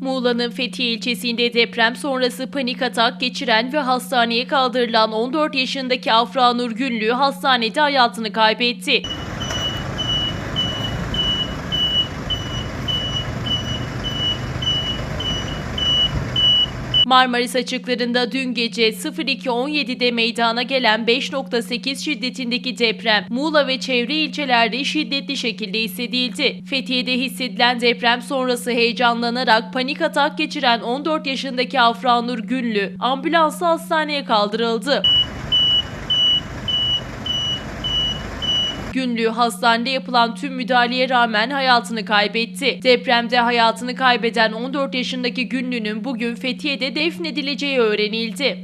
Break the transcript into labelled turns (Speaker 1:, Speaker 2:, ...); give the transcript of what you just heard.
Speaker 1: Muğla'nın Fethiye ilçesinde deprem sonrası panik atak geçiren ve hastaneye kaldırılan 14 yaşındaki Afra Nur Günlü hastanede hayatını kaybetti. Marmaris açıklarında dün gece 02.17'de meydana gelen 5.8 şiddetindeki deprem Muğla ve çevre ilçelerde şiddetli şekilde hissedildi. Fethiye'de hissedilen deprem sonrası heyecanlanarak panik atak geçiren 14 yaşındaki Afra Nur Günlü ambulansla hastaneye kaldırıldı. Günlü hastanede yapılan tüm müdahaleye rağmen hayatını kaybetti. Depremde hayatını kaybeden 14 yaşındaki Günlü'nün bugün Fethiye'de defnedileceği öğrenildi.